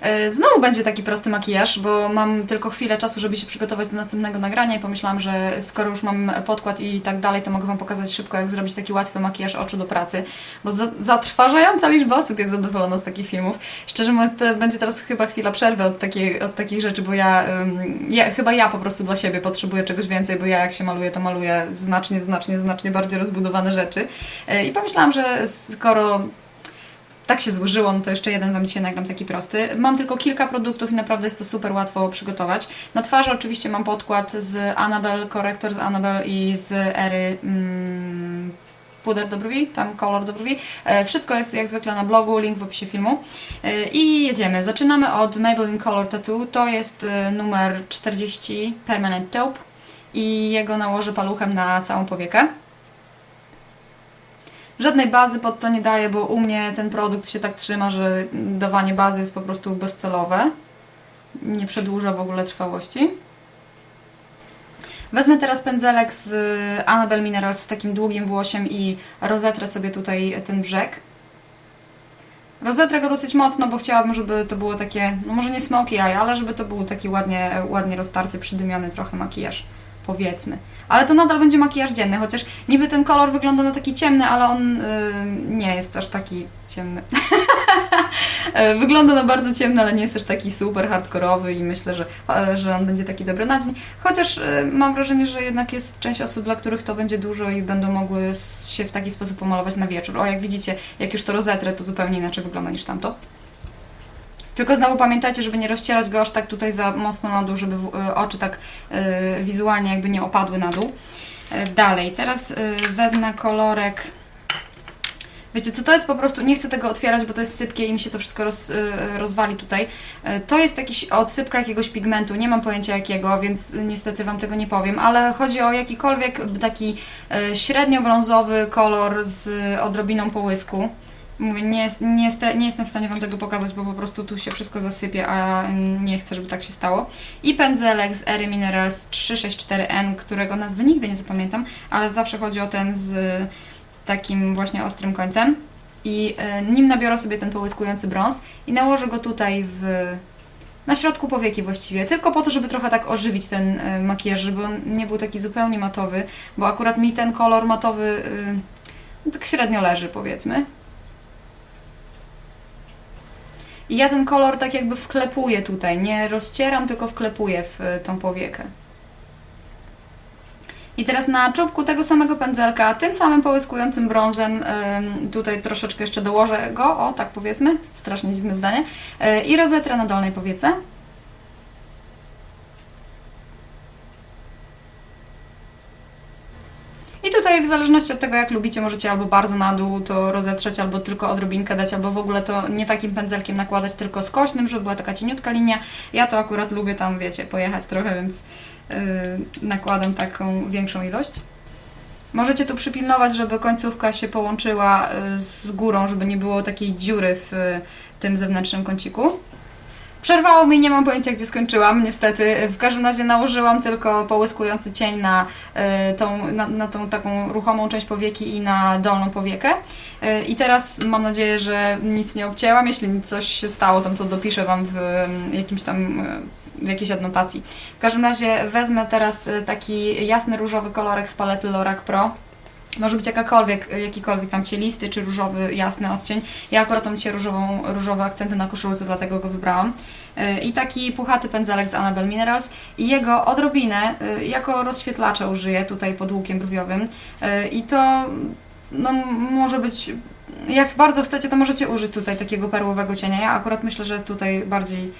E, Znowu będzie taki prosty makijaż, bo mam tylko chwilę czasu, żeby się przygotować do następnego nagrania i pomyślałam, że skoro już mam podkład i tak dalej, to mogę Wam pokazać szybko, jak zrobić taki łatwy makijaż oczu do pracy, bo za, zatrważająca liczba osób jest zadowolona z takich filmów. Szczerze mówiąc, będzie teraz chyba chwila przerwy od, takiej, od takich rzeczy, bo ja, ja, chyba ja po prostu dla siebie potrzebuję czegoś więcej, bo ja jak się maluję, to maluję znacznie, znacznie, znacznie bardziej rozbudowane rzeczy. E, I pomyślałam, że skoro tak się złożyło, no to jeszcze jeden Wam dzisiaj nagram taki prosty. Mam tylko kilka produktów i naprawdę jest to super łatwo przygotować. Na twarzy oczywiście mam podkład z Annabelle, korektor z Annabelle i z Ery mm, puder do brwi, tam kolor do brwi. E, Wszystko jest jak zwykle na blogu, link w opisie filmu. E, I jedziemy. Zaczynamy od Maybelline Color Tattoo. To jest e, numer 40 Permanent Taupe i jego nałożę paluchem na całą powiekę. Żadnej bazy pod to nie daję, bo u mnie ten produkt się tak trzyma, że dawanie bazy jest po prostu bezcelowe. Nie przedłuża w ogóle trwałości. Wezmę teraz pędzelek z Annabelle Minerals z takim długim włosiem i rozetrę sobie tutaj ten brzeg. Rozetrę go dosyć mocno, bo chciałabym, żeby to było takie, no może nie smoky eye, ale żeby to był taki ładnie, ładnie roztarty, przydymiony trochę makijaż powiedzmy. Ale to nadal będzie makijaż dzienny, chociaż niby ten kolor wygląda na taki ciemny, ale on yy, nie jest aż taki ciemny. Wygląda na bardzo ciemny, ale nie jest też taki super hardkorowy i myślę, że, e, że on będzie taki dobry na dzień. Chociaż yy, mam wrażenie, że jednak jest część osób, dla których to będzie dużo i będą mogły się w taki sposób pomalować na wieczór. O, jak widzicie, jak już to rozetrę, to zupełnie inaczej wygląda niż tamto. Tylko znowu pamiętajcie, żeby nie rozcierać go aż tak tutaj za mocno na dół, żeby y, oczy tak y, wizualnie jakby nie opadły na dół. Y, dalej, teraz y, wezmę kolorek. Wiecie co, to jest po prostu, nie chcę tego otwierać, bo to jest sypkie i mi się to wszystko roz, rozwali tutaj. Y, To jest jakiś odsypka jakiegoś pigmentu, nie mam pojęcia jakiego, więc niestety Wam tego nie powiem, ale chodzi o jakikolwiek taki y, średnio brązowy kolor z odrobiną połysku. Mówię, nie, jest, nie, jest, nie jestem w stanie Wam tego pokazać, bo po prostu tu się wszystko zasypie, a nie chcę, żeby tak się stało. I pędzelek z Ery Minerals 364N, którego nazwy nigdy nie zapamiętam, ale zawsze chodzi o ten z takim właśnie ostrym końcem. I e, nim nabiorę sobie ten połyskujący brąz i nałożę go tutaj w na środku powieki właściwie, tylko po to, żeby trochę tak ożywić ten e, makijaż, żeby on nie był taki zupełnie matowy, bo akurat mi ten kolor matowy e, tak średnio leży, powiedzmy. Ja ten kolor tak jakby wklepuję tutaj, nie rozcieram, tylko wklepuję w y, tą powiekę. I teraz na czubku tego samego pędzelka, tym samym połyskującym brązem, tutaj troszeczkę jeszcze dołożę go, o tak powiedzmy, strasznie dziwne zdanie, yy, i rozetrę na dolnej powiece. I w zależności od tego jak lubicie, możecie albo bardzo na dół to rozetrzeć, albo tylko odrobinkę dać, albo w ogóle to nie takim pędzelkiem nakładać, tylko skośnym, żeby była taka cieniutka linia. Ja to akurat lubię tam, wiecie, pojechać trochę, więc yy, nakładam taką większą ilość. Możecie tu przypilnować, żeby końcówka się połączyła y, z górą, żeby nie było takiej dziury w y, tym zewnętrznym kąciku. Przerwało mi, nie mam pojęcia gdzie skończyłam, niestety. W każdym razie nałożyłam tylko połyskujący cień na, y, tą, na, na tą taką ruchomą część powieki i na dolną powiekę. Y, I teraz mam nadzieję, że nic nie obcięłam. Jeśli coś się stało, to, to dopiszę Wam w y, jakimś tam y, w jakiejś adnotacji. W każdym razie wezmę teraz taki jasny różowy kolorek z palety Lorac Pro. Może być jakakolwiek, jakikolwiek tam cielisty czy różowy, jasny odcień. Ja akurat mam dzisiaj różową, różowe akcenty na koszulce, dlatego go wybrałam. Yy, I taki puchaty pędzelek z Annabelle Minerals. I jego odrobinę yy, jako rozświetlacza użyję tutaj pod łukiem brwiowym. Yy, I to no, może być jak bardzo chcecie, to możecie użyć tutaj takiego perłowego cienia. Ja akurat myślę, że tutaj bardziej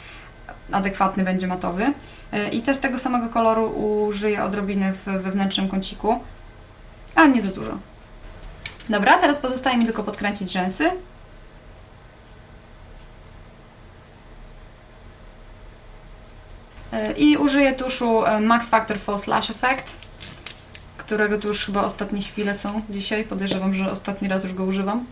adekwatny będzie matowy. I też tego samego koloru użyję odrobiny w wewnętrznym kąciku ale nie za dużo. Dobra, teraz pozostaje mi tylko podkręcić rzęsy. Yy, I użyję tuszu e, Max Factor False Lash Effect, którego tu już chyba ostatnie chwile są dzisiaj. Podejrzewam, że ostatni raz już go używam.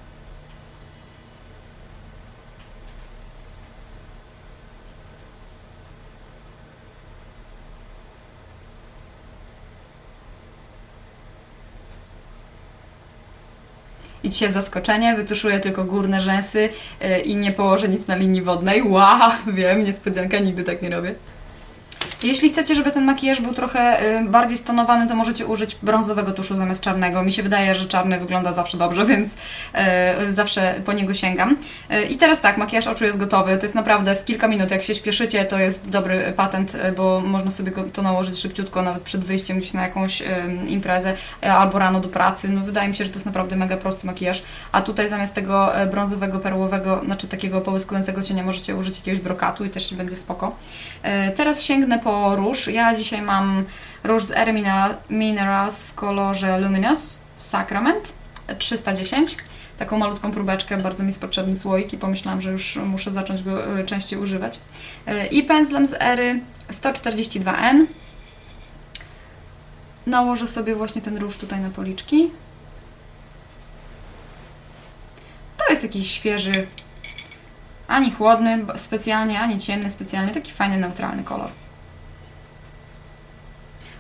I dzisiaj zaskoczenie, wytuszuję tylko górne rzęsy y, i nie położę nic na linii wodnej. Wow, wiem, niespodzianka, nigdy tak nie robię. Jeśli chcecie, żeby ten makijaż był trochę y, bardziej stonowany, to możecie użyć brązowego tuszu zamiast czarnego. Mi się wydaje, że czarny wygląda zawsze dobrze, więc y, zawsze po niego sięgam. Y, I teraz tak, makijaż oczu jest gotowy. To jest naprawdę w kilka minut. Jak się śpieszycie, to jest dobry patent, bo można sobie go- to nałożyć szybciutko, nawet przed wyjściem gdzieś na jakąś imprezę albo rano do pracy. No, wydaje mi się, że to jest naprawdę mega prosty makijaż. A tutaj zamiast tego brązowego, perłowego, znaczy takiego połyskującego cienia, możecie użyć jakiegoś brokatu i też będzie spoko. Teraz sięgnę po róż. Ja dzisiaj mam róż z Air Mineral- Minerals w kolorze Luminous Sacrament 310. Taką malutką próbeczkę, bardzo mi jest potrzebny słoik i pomyślałam, że już muszę zacząć go e, częściej używać. E, I pędzlem z Ery 142N. Nałożę sobie właśnie ten róż tutaj na policzki. To jest taki świeży, ani chłodny specjalnie, ani ciemny specjalnie, taki fajny, neutralny kolor.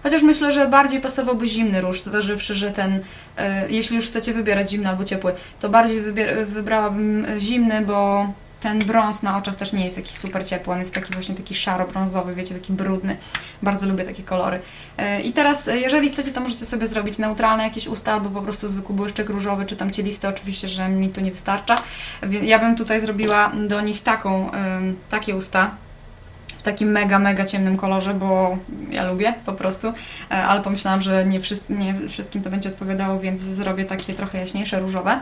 Chociaż myślę, że bardziej pasowałby zimny róż, zważywszy, że ten, e, jeśli już chcecie wybierać zimny albo ciepły, to bardziej wybier- wybrałabym e, zimny, bo ten brąz na oczach też nie jest jakiś super ciepły, on jest taki właśnie taki szaro-brązowy, wiecie, taki brudny. Bardzo lubię takie kolory. E, I teraz, e, jeżeli chcecie, to możecie sobie zrobić neutralne jakieś usta, albo po prostu zwykły błyszczyk różowy, czy tam cielisty, oczywiście, że mi to nie wystarcza. Ja bym tutaj zrobiła do nich taką, em, takie usta, w takim mega, mega ciemnym kolorze, bo ja lubię po prostu, E, ale pomyślałam, że nie, nie wszystkim to będzie odpowiadało, więc zrobię takie trochę jaśniejsze, różowe.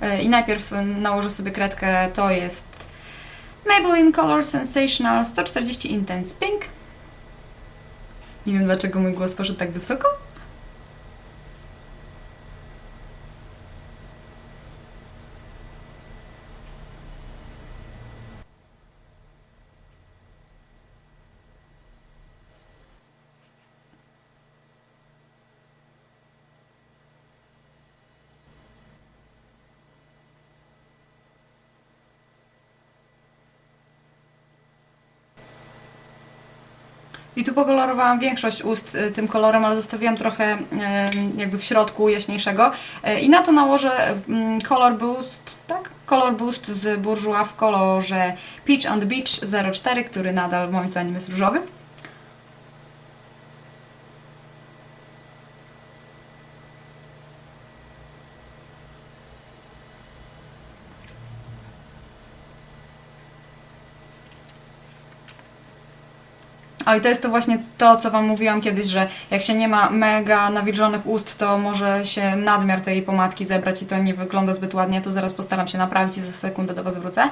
E, I najpierw nałożę sobie kredkę, to jest Maybelline Color Sensational 140 Intense Pink. Nie wiem dlaczego mój głos poszedł tak wysoko. I tu pokolorowałam większość ust y, tym kolorem, ale zostawiłam trochę jakby w środku jaśniejszego. Y, I na to nałożę mm, Color Boost, tak? Color Boost z Bourjois w kolorze Peach on the Beach 04, który nadal moim zdaniem jest różowy. O i to jest to właśnie to, co Wam mówiłam kiedyś, że jak się nie ma mega nawilżonych ust, to może się nadmiar tej pomadki zebrać i to nie wygląda zbyt ładnie. Tu zaraz postaram się naprawić i za sekundę do Was wrócę.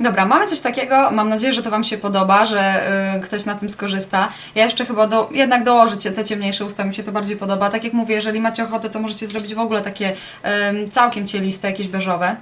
Dobra, mamy coś takiego. Mam nadzieję, że to Wam się podoba, że y, ktoś na tym skorzysta. Ja jeszcze chyba do, jednak dołożę te ciemniejsze usta, mi się to bardziej podoba. Tak jak mówię, jeżeli macie ochotę, to możecie zrobić w ogóle takie ym, całkiem cieliste, jakieś beżowe.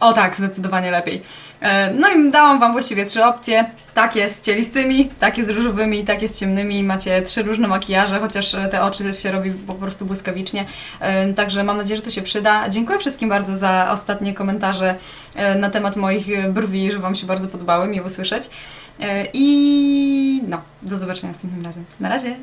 O tak, zdecydowanie lepiej. E, No i dałam Wam właściwie trzy opcje. Takie z cielistymi, takie z różowymi, takie z ciemnymi. Macie trzy różne makijaże, chociaż te oczy się robi po prostu błyskawicznie. E, Także mam nadzieję, że to się przyda. Dziękuję wszystkim bardzo za ostatnie komentarze e, na temat moich brwi, że Wam się bardzo podobały, miło słyszeć. E, I no, do zobaczenia następnym razem. Na razie!